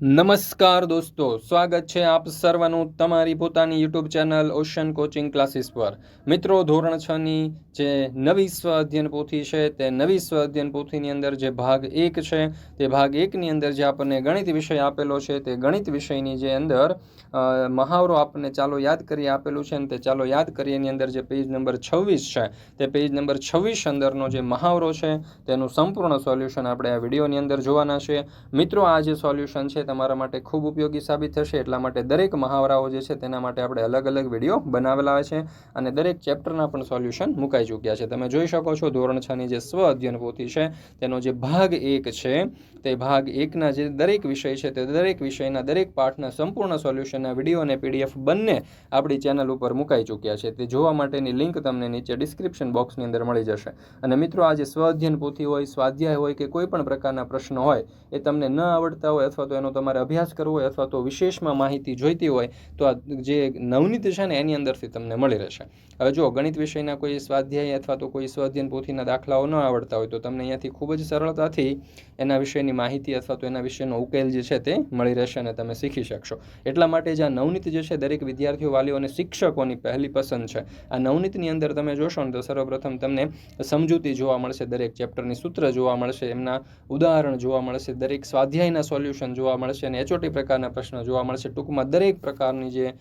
નમસ્કાર દોસ્તો, સ્વાગત છે આપ સર્વનું તમારી પોતાની YouTube channel ocean coaching classes પર. મિત્રો, ધોરણ છ ની જે નવી સ્વ અધ્યયન પોથી છે, તે નવી સ્વ અધ્યયન પોથીની અંદર જે ભાગ એક છે, તે ભાગ એકની અંદર જે આપણને ગણિત વિષય આપેલો છે, તે ગણિત વિષયની જે અંદર મહાવરો આપણને ચાલો યાદ કરી આપેલું છે ને તે ચાલો યાદ કરીએ એની અંદર જે પેજ નંબર છવ્વીસ છે, તે પેજ નંબર છવ્વીસ અંદરનો જે મહાવરો છે, તેનું સંપૂર્ણ સોલ્યુશન આપણે આ વિડીયોની અંદર જોવાના છે. મિત્રો, આ જે સોલ્યુશન છે તમારા માટે ખૂબ ઉપયોગી સાબિત થશે. એટલા માટે દરેક મહાવરાઓ જે છે તેના માટે આપણે અલગ અલગ વીડિયો બનાવેલા છે અને દરેક ચેપ્ટરના પણ સોલ્યુશન મુકાઈ ચૂક્યા છે. તમે જોઈ શકો છો ધોરણ છની જે સ્વ અધ્યયન પોથી છે તેનો જે ભાગ એક છે તે ભાગ એકના જે દરેક વિષય છે તે દરેક વિષયના દરેક પાઠના સંપૂર્ણ સોલ્યુશનના વીડિયો અને પીડીએફ બંને આપણી ચેનલ ઉપર મુકાઈ ચૂક્યા છે. તે જોવા માટેની લિંક તમને નીચે ડિસ્ક્રિપ્શન બોક્સની અંદર મળી જશે. અને મિત્રો, આ જે સ્વ અધ્યયન પોથી હોય, સ્વાધ્યાય હોય કે કોઈ પણ પ્રકારના પ્રશ્નો હોય, એ તમને ન આવડતા હોય અથવા તો એનો તમારે અભ્યાસ કરવો હોય અથવા તો વિશેષમાં માહિતી જોઈતી હોય, તો આ જે નવનીત છે ને, એની અંદરથી તમને મળી રહેશે. હવે જો ગણિત વિષયના કોઈ સ્વાધ્યાય અથવા તો કોઈ સ્વાધ્યન પોથીના દાખલાઓ ન આવડતા હોય, તો તમને અહીંયાથી ખૂબ જ સરળતાથી એના વિષયની માહિતી અથવા તો એના વિશેનો ઉકેલ જે છે તે મળી રહેશે અને તમે શીખી શકશો. એટલા માટે જ આ નવનીત જે છે, દરેક વિદ્યાર્થીઓ, વાલીઓ અને શિક્ષકોની પહેલી પસંદ છે. આ નવનીતની અંદર તમે જોશો ને, તો સર્વપ્રથમ તમને સમજૂતી જોવા મળશે, દરેક ચેપ્ટરની સૂત્ર જોવા મળશે, એમના ઉદાહરણ જોવા મળશે, દરેક સ્વાધ્યાયના સોલ્યુશન જોવા મળશે અને એચઓટી પ્રકારના પ્રશ્નો જોવા મળશે. ટૂંકમાં દરેક પ્રકારની જે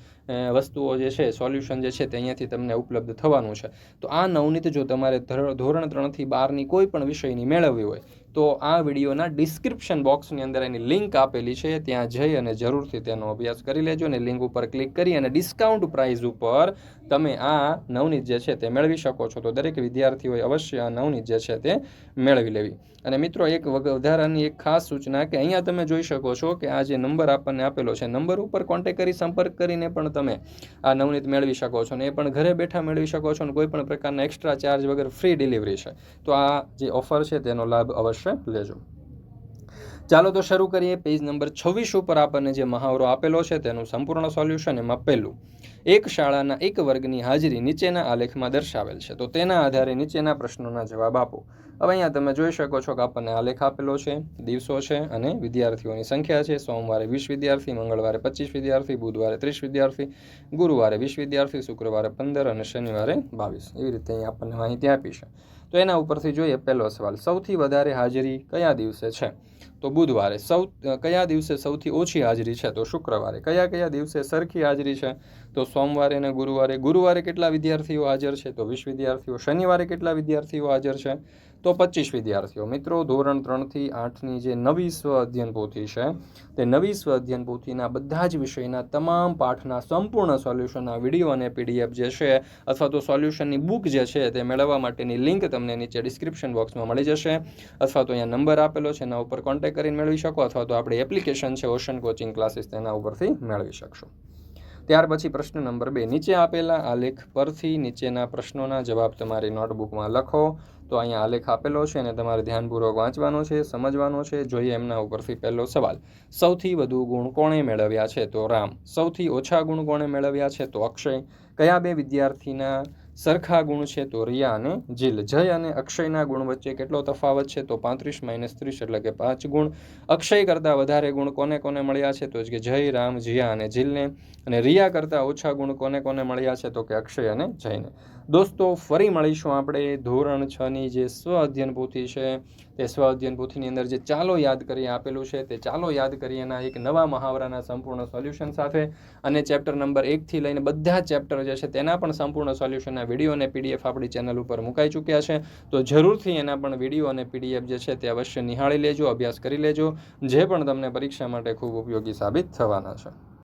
વસ્તુઓ જે છે, સોલ્યુશન જે છે તે અહીંયાથી તમને ઉપલબ્ધ થવાનું છે. તો આ નવનીત જો તમારે ધર- ધોરણ ત્રણથી બારની કોઈ પણ વિષયની મેળવવી હોય તો આ વિડીયોના ડિસ્ક્રિપ્શન બોક્સની અંદર એની લિંક આપેલી છે. ત્યાં જઈ અને જરૂરથી તેનો અભ્યાસ કરી લેજો અને લિંક ઉપર ક્લિક કરી અને ડિસ્કાઉન્ટ પ્રાઇઝ ઉપર તમે આ નવનીત જે છે તે મેળવી શકો છો. તો દરેક વિદ્યાર્થીઓએ અવશ્ય આ નવનીત જે છે તે મેળવી લેવી. અને મિત્રો, એક વધારાની એક ખાસ સૂચના કે અહીંયા તમે જોઈ શકો છો કે આ જે નંબર આપણને આપેલો છે નંબર ઉપર કોન્ટેક કરી, સંપર્ક કરીને પણ તમે આ નવનીત મેળવી શકો છો અને એ પણ ઘરે બેઠા મેળવી શકો છો અને કોઈ પણ પ્રકારના એક્સ્ટ્રા ચાર્જ વગર ફ્રી ડિલિવરી છે. તો આ જે ઓફર છે તેનો લાભ અવશ્ય લેજો. ચાલો તો શરૂ કરીએ પેજ નંબર છવ્વીસ ઉપર આપણને જે મહાવરો આપેલો છે, તેનું સંપૂર્ણ સોલ્યુશન એમાં પહેલું. એક શાળાના એક વર્ગની હાજરી નીચેના આલેખમાં દર્શાવેલ છે. તો તેના આધારે નીચેના પ્રશ્નોના જવાબ આપો. હવે અહીંયા તમે જોઈ શકો છો કે આપણને આલેખ આપેલો છે, દિવસો છે અને વિદ્યાર્થીઓની સંખ્યા છે. સોમવારે વીસ વિદ્યાર્થી, મંગળવારે પચીસ વિદ્યાર્થી, બુધવારે ત્રીસ વિદ્યાર્થી, ગુરુવારે વીસ વિદ્યાર્થી, શુક્રવારે પંદર અને શનિવારે બાવીસ. એવી રીતે અહીં આપણને માહિતી આપી છે. તો એના ઉપરથી જોઈએ પહેલો સવાલ, સૌથી વધારે હાજરી કયા દિવસે છે? તો બુધવારે સૌ, કયા દિવસે સૌથી ઓછી હાજરી છે? તો શુક્રવારે. કયા કયા દિવસે સરખી હાજરી છે? તો સોમવારે અને ગુરુવારે. ગુરુવારે કેટલા વિદ્યાર્થીઓ હાજર છે? તો વીસ વિદ્યાર્થીઓ શનિવારે કેટલા વિદ્યાર્થીઓ હાજર છે? તો પચીસ વિદ્યાર્થીઓ. મિત્રો, ધોરણ ત્રણથી આઠની જે નવી સ્વ અધ્યયન પોથી છે, તે નવી સ્વ અધ્યયન પોથીના બધા જ વિષયના તમામ પાઠના સંપૂર્ણ સોલ્યુશનના વીડિયો અને પીડીએફ જે છે, અથવા તો સોલ્યુશનની બુક જે છે, તે મેળવવા માટેની લિંક તમને નીચે ડિસ્ક્રિપ્શન બોક્સમાં મળી જશે. અથવા તો અહીંયા નંબર આપેલો છે, એના ઉપર કોન્ટેક્ટ કરીને મેળવી શકો, અથવા તો આપણી એપ્લિકેશન છે, ઓશન કોચિંગ ક્લાસીસ તેના ઉપરથી મેળવી શકશો. ત્યાર પછી પ્રશ્ન નંબર બે. નીચે આપેલા આલેખ પરથી નીચેના પ્રશ્નોના જવાબ તમારી નોટબુકમાં લખો. તો અહીંયા આલેખ આપેલો છે અને તમારે ધ્યાનપૂર્વક વાંચવાનો છે, સમજવાનો છે. જોઈએ એમના ઉપરથી પહેલો સવાલ. સૌથી વધુ ગુણ કોણે મેળવ્યા છે? તો રામ. સૌથી ઓછા ગુણ કોણે મેળવ્યા છે? તો અક્ષય. કયા બે વિદ્યાર્થીના સરખા ગુણ છે તો રિયા અને જીલ. જય અને અક્ષયના ગુણ વચ્ચે કેટલો તફાવત છે તો પાંત્રીસ માઇનસ ત્રીસ એટલે કે પાંચ ગુણ. અક્ષય કરતાં વધારે ગુણ કોને કોને મળ્યા છે તો કે જય, રામ, જીયા અને જીલને. અને રિયા કરતાં ઓછા ગુણ કોને કોને મળ્યા છે તો કે અક્ષય અને જયને. દોસ્તો, ફરી મળીશું આપણે ધોરણ છ ની જે સ્વ અધ્યયન પોથી છે, તે સ્વ અધ્યયન પોથીની અંદર જે ચાલો યાદ કરી આપેલું છે, તે ચાલો યાદ કરી એના એક નવા મહાવરાના સંપૂર્ણ સોલ્યુશન સાથે. અને ચેપ્ટર નંબર એકથી લઈને બધા ચેપ્ટર જે છે તેના પણ સંપૂર્ણ સોલ્યુશનના વીડિયો અને પીડીએફ આપણી ચેનલ ઉપર મુકાઈ ચૂક્યા છે. તો જરૂરથી એના પણ વીડિયો અને પીડીએફ જે છે તે અવશ્ય નિહાળી લેજો, અભ્યાસ કરી લેજો, જે પણ તમને પરીક્ષા માટે ખૂબ ઉપયોગી સાબિત થવાના છે.